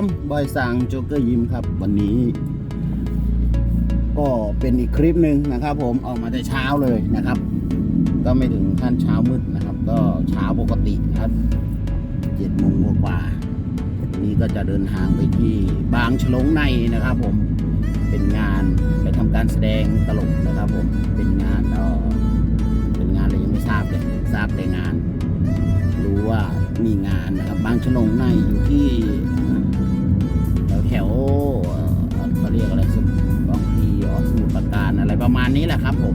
ผมบอยสั่งโจ๊กเกอร์ยิมครับ วันนี้ ก็เป็นอีกคลิปหนึ่งนะครับ ผมออกมาแต่เช้าเลยนะครับ ก็ไม่ถึงขั้นเช้ามืดนะครับ ก็เช้าปกติครับเจ็ดโมงกว่านี้ก็จะเดินทางไปที่บางฉลงในนะครับ ผมเป็นงานไปทำการแสดงตลกนะครับ ผมเป็นงานเออเป็นงานอะไรยังไม่ทราบเลยทราบแต่งาน รู้ว่ามีงานนะครับบางฉลงในอยู่ที่ ณนี้แหละครับผม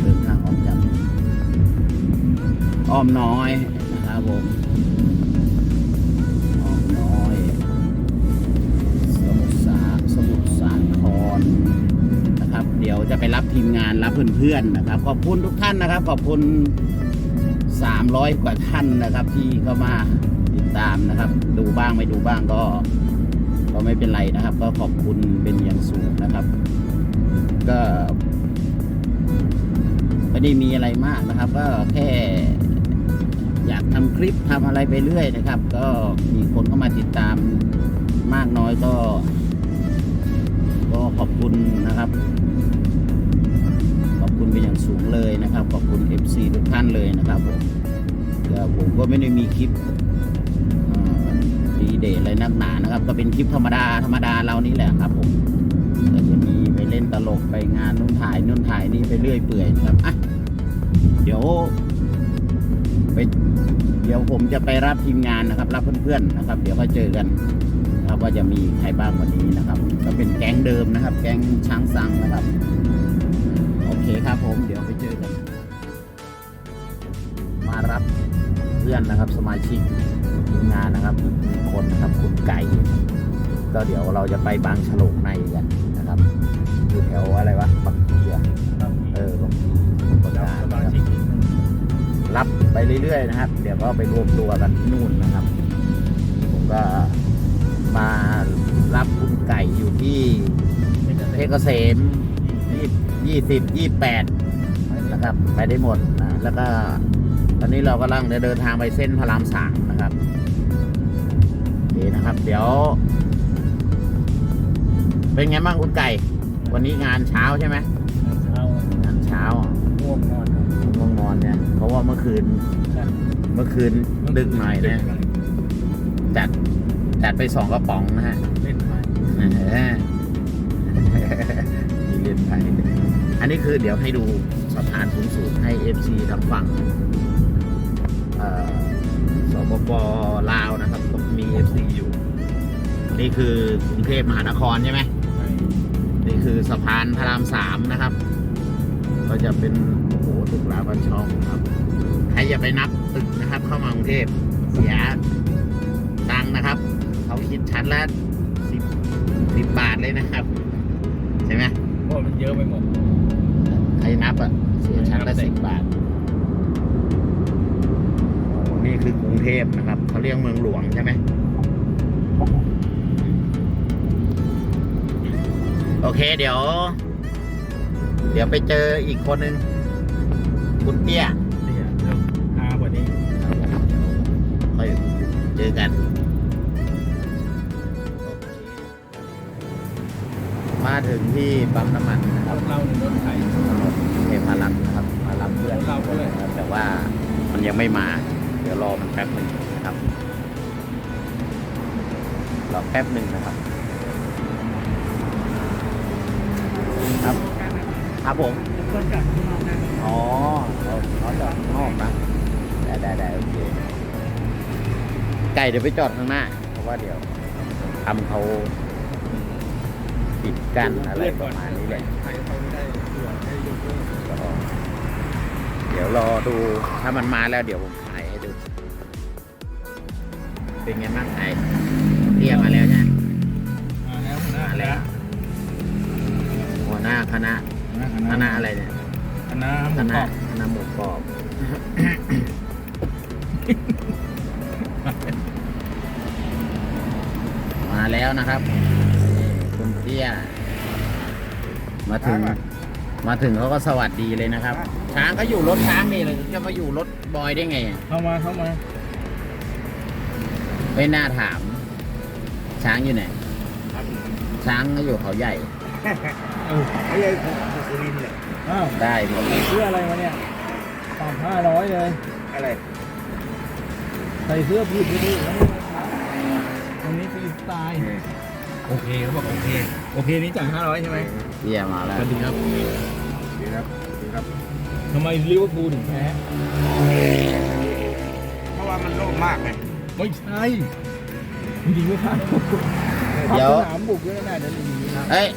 เดินทางออกจากอ้อมน้อยนะครับผมอ้อมน้อย สมุทรสาสมุทรสาครนะครับ เดี๋ยวจะไปรับทีมงานรับเพื่อนๆนะครับ ขอบคุณทุกท่านนะครับ ขอบคุณ 300 กว่าท่านนะครับ ที่เข้ามาติดตามนะครับ ดูบ้างไม่ดูบ้างก็ ก็ไม่เป็นไรนะครับ ก็ขอบคุณเป็นอย่างสูงนะครับ ก็ไม่ได้มีอะไรมากนะครับ ก็แค่อยากทำคลิปทำอะไรไปเรื่อยนะครับ ก็มีคนเข้ามาติดตามมากน้อยก็ ก็ขอบคุณนะครับ ขอบคุณเป็นอย่างสูงเลยนะครับ ขอบคุณ FC ทุกท่านเลยนะครับผมเดี๋ยวผมก็ไม่ได้มีคลิปดีเดทอะไรนักหนานะครับ ก็เป็นคลิปธรรมดาธรรมดาเรานี่แหละครับผมก็จะมี เล่นตลกไปงานนู่นถ่ายนู่นถ่ายนี่ไปเรื่อยเปื่อยนะครับอะเดี๋ยวไปเดี๋ยวผมจะไปรับทีมงานนะครับ รับเพื่อนๆนะครับ เดี๋ยวก็เจอกันนะครับว่าจะมีใครบ้างวันนี้นะครับ ก็เป็นแก๊งเดิมนะครับ แก๊งช้างซังนะครับ โอเคครับผมเดี๋ยวไปเจอกัน มารับเพื่อนนะครับ สมาชิกทีมงานนะครับอีกหนึ่งคนนะครับคุณไก่ ก็เดี๋ยวเราจะไปบางฉลงในกันนะครับ อยู่แถวอะไรวะบางพีอะเออบางพีสมุทรปราการนะครับ รับไปเรื่อยๆนะครับ เดี๋ยวก็ไปรวมตัวกันที่นู่นนะครับ ผมก็มารับคุณไก่อยู่ที่เพชรเกษมยี่ยี่สิบยี่แปดนะครับ ไปได้หมดนะแล้วก็ตอนนี้เรากำลังจะเดินทางไปเส้นพระรามสามนะครับโอเคนะครับ เดี๋ยว เป็นไงบ้างคุณไก่ วันนี้งานเช้าใช่ไหมงานเช้าอะง่วงนอนครับง่วงนอนเนี่ยเพราะว่าเมื่อคืน เมื่อคืนดึกหน่อยนะจัดจัดไปสองกระป๋องนะฮะเล่นไปเออมีเล่นไพ่อันนี้คือเดี๋ยวให้ดูสะพานสูงสุดให้ FC ทางฝั่งเอ่อสปปลาวนะครับ มี FC อยู่ นี่คือกรุงเทพมหานครใช่ไหม นี่คือสะพานพระรามสามนะครับ ก็จะเป็นโอ้โหตึกรามบ้านช่องครับใครอย่าไปนับตึกนะครับ เข้ามากรุงเทพเสียตังค์นะครับ เขาคิดชั้นละสิบสิบบาทเลยนะครับ ใช่ไหมเพราะมันเยอะไปหมดใครนับอะเสียชั้นละสิบบาทโอ้นี่คือกรุงเทพนะครับเขาเรียกเมืองหลวงใช่ไหม โอเค เดี๋ยว เดี๋ยวไปเจออีกคนหนึ่งคุณเตี้ยเนี่ยเริ่มพากว่านี้ค่อยเจอกัน มาถึงที่ปั๊มน้ำมันนะครรับถเราในรถไถถนนเทพารักษ์นะครับ มารับเพื่อนเราก็เลยนะครับแต่ว่ามันยังไม่มา เดี๋ยวรอมันแป๊บหนึ่งนะครับ รอแป๊บหนึ่งนะครับครับ ครับผมก็กลับมานะอ๋อเขาเขาจอดข้างนอกนะได้ได้ได้โอเคไก่เดี๋ยวไปจอดข้างหน้า เพราะว่าเดี๋ยวทำเขาปิดกั้นอะไรประมาณนี้แหละไถเขาไม่ได้เผื่อให้ยกเลิกก็เดี๋ยวรอดูถ้ามันมาแล้วเดี๋ยวผมถ่ายให้ดู เป็นไงบ้างไอ้เรียกมาแล้วใช่ไหมมาแล้วหัวหน้ามาแล้วหัวห น้าคณะคคณะณะอะไรเนี่ยคณะหคมูกรณะอบคณะหมูกรอบมาแล้วนะครับนี่คุณเตี้ย มาถึง มาถึงเขาก็สวัสดีเลยนะครับ ช้างก็อยู่รถช้างนี่เลยจะมาอยู่รถบอยได้ไงอะเข้ามาเข้ามาไม่น่าถาม ช้างอยู่ไหนครับช้างก็อยู่เขาใหญ่เออ ไม่ใช่ของสุรินทร์เลยอ้าวได้พี่เสื้ออะไรมาเนี่ยสามห้าร้อยเลยอะไรใส่เสื้อผิดไปดิแล้วตรงนี้ฟรีสไตล์โอเคเขาบอกโอเค โอเคนี่จ่ายห้าร้อยใช่ไหมเยี่ยมาแล้วสวัสดีครับสวัสดีครับสวัสดีครับทำไมลิเวอร์พูลถึงแพ้เพราะว่ามันโล่งมากไงไม่ใช่จริงๆไม่ใช่เดี๋ยวสนามบุกเยอะขนาดนั้นเอ้ย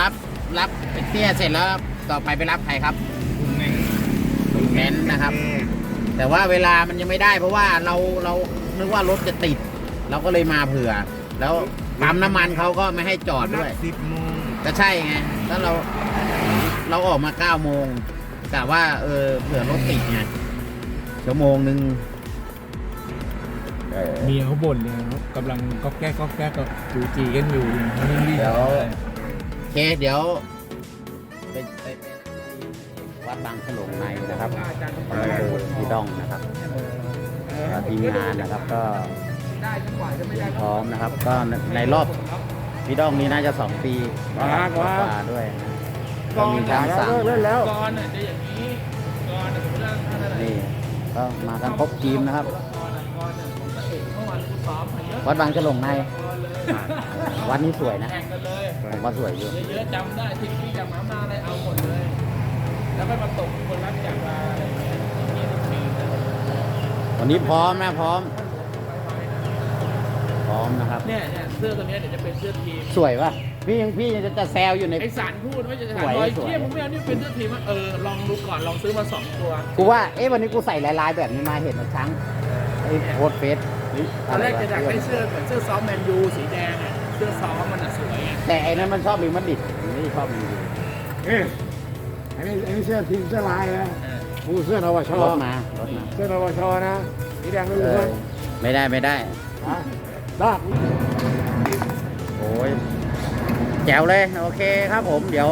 รับ รับไอ้เตี้ยเสร็จแล้วต่อไปไปรับใครครับคุณเน่งเน้นนะครับ แต่ว่าเวลามันยังไม่ได้ เพราะว่าเราเรานึกว่ารถจะติด เราก็เลยมาเผื่อ แล้วปั๊มน้ำมันเขาก็ไม่ให้จอดด้วยสิบโมงก็ใช่ไงถ้าเราเราออกมาเก้าโมงกะว่าเออเผื่อรถติดไงชั่วโมงหนึ่งเออเมียเขาบ่นเลยเขากำลังก็แก้ก็แก้ก็จูจีกันอยู่เขายังรีบเดี๋ยวโอ เค เดี๋ยวไปไปไปวัดบางฉลงในนะครับเออพี่ดองนะครับแล้วทีมงานนะครับก็พร้อมนะครับ ก็ในรอบพี่ดองนี้น่าจะสองปีนะครับกว่าๆด้วยนะก็มีทางสั่งเล่นแล้วก่อนน่ะจะอย่างนี้ก่อนน่ะสมมติว่าถ้าอะไรนี่ก็มากันครบทีมนะครับ ก่อนน่ะก่อนน่ะผมก็เอกเมื่อวานกูซ้อมมาเยอะวัดบางฉลงในวัดนี้สวยนะ แข่งกันเลย ผมว่าสวยอยู่เยอะๆจำได้ทิ้งที่จำน้ำมาอะไรเอาหมดเลย แล้วก็มาตกคนรับจากลาอะไรอย่างเงี้ยอย่างนี้ทุกทีนะวันนี้พร้อมนะพร้อม พร้อมนะครับ เนี่ยเนี่ยเสื้อตัวเนี้ยเดี๋ยวจะเป็นเสื้อทีมสวยป่ะพี่ยังพี่ยังจะแซวอยู่ใน ไอสารพูดว่าจะสถามวยว่าไอ้สวย เที่ยมึงไม่เอานี่เป็นเสื้อทีมว่าเออลองดูก่อนลองซื้อมาสองตัวกูว่าเอ๊ะวันนี้กูใส่ลายๆแบบนี้มาเห็นมันช้างไอ้โคตรเฟสหรือตอนแรกจะอยากได้เสื้อเหมือนเสื้อซ้อมแมนยูสีแดงอะเสื้อซ้อมมันอะสวยอะแต่ไอ้นั้นมันชอบลิมันดิดมันไม่ชอบลิมันดิดเอ้ยอันนี้อันนี้เสื้อทีมเสื้อลายนะเออกูเสื้อนวชรถมารถมาเสื้อนวชนะสีแดงไม่เอรู้อเพื่อนไม่ได้ไม่ได้ ฮะลากโอ้ยแจ๋วเลย โอเคครับผมเดี๋ยว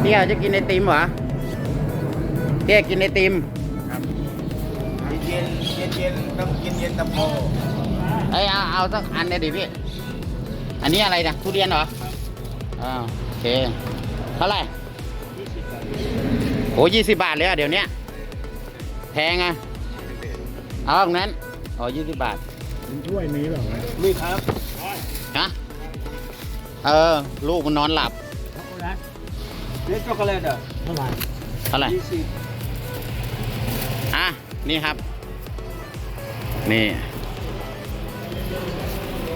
เตี้ยจะกินไอติมเหรอเตี้ยกินไอติม เย็นเย็นเย็นต้องกินเย็นตะโพเอ้ยเอาเอาสักอันเลยดิพี่ อันนี้อะไรนะทุเรียนเหรออ่าโอเค เท่าไหร่โอ้ยี่สิบบาทเลยอะเดี๋ยวเนี้ยแพงอะเอาตรงนั้นอ๋อยี่สิบบาทมันช่วยนี้หรอนี่ครับฮะเออ ลูกมันนอนหลับช็อกโกแลตนี่ช็อกโกแลตเหรอเท่าไหร่เท่าไหร่ยี่สิบอะนี่ครับ นี่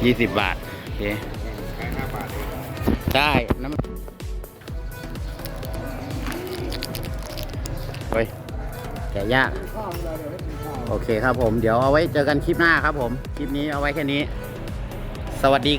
ยี่สิบบาท โอเคห้าบาทได้น้ำเฮ้ยแกะยาก โอเคครับผม เดี๋ยวเอาไว้เจอกันคลิปหน้าครับผม คลิปนี้เอาไว้แค่นี้ สวัสดี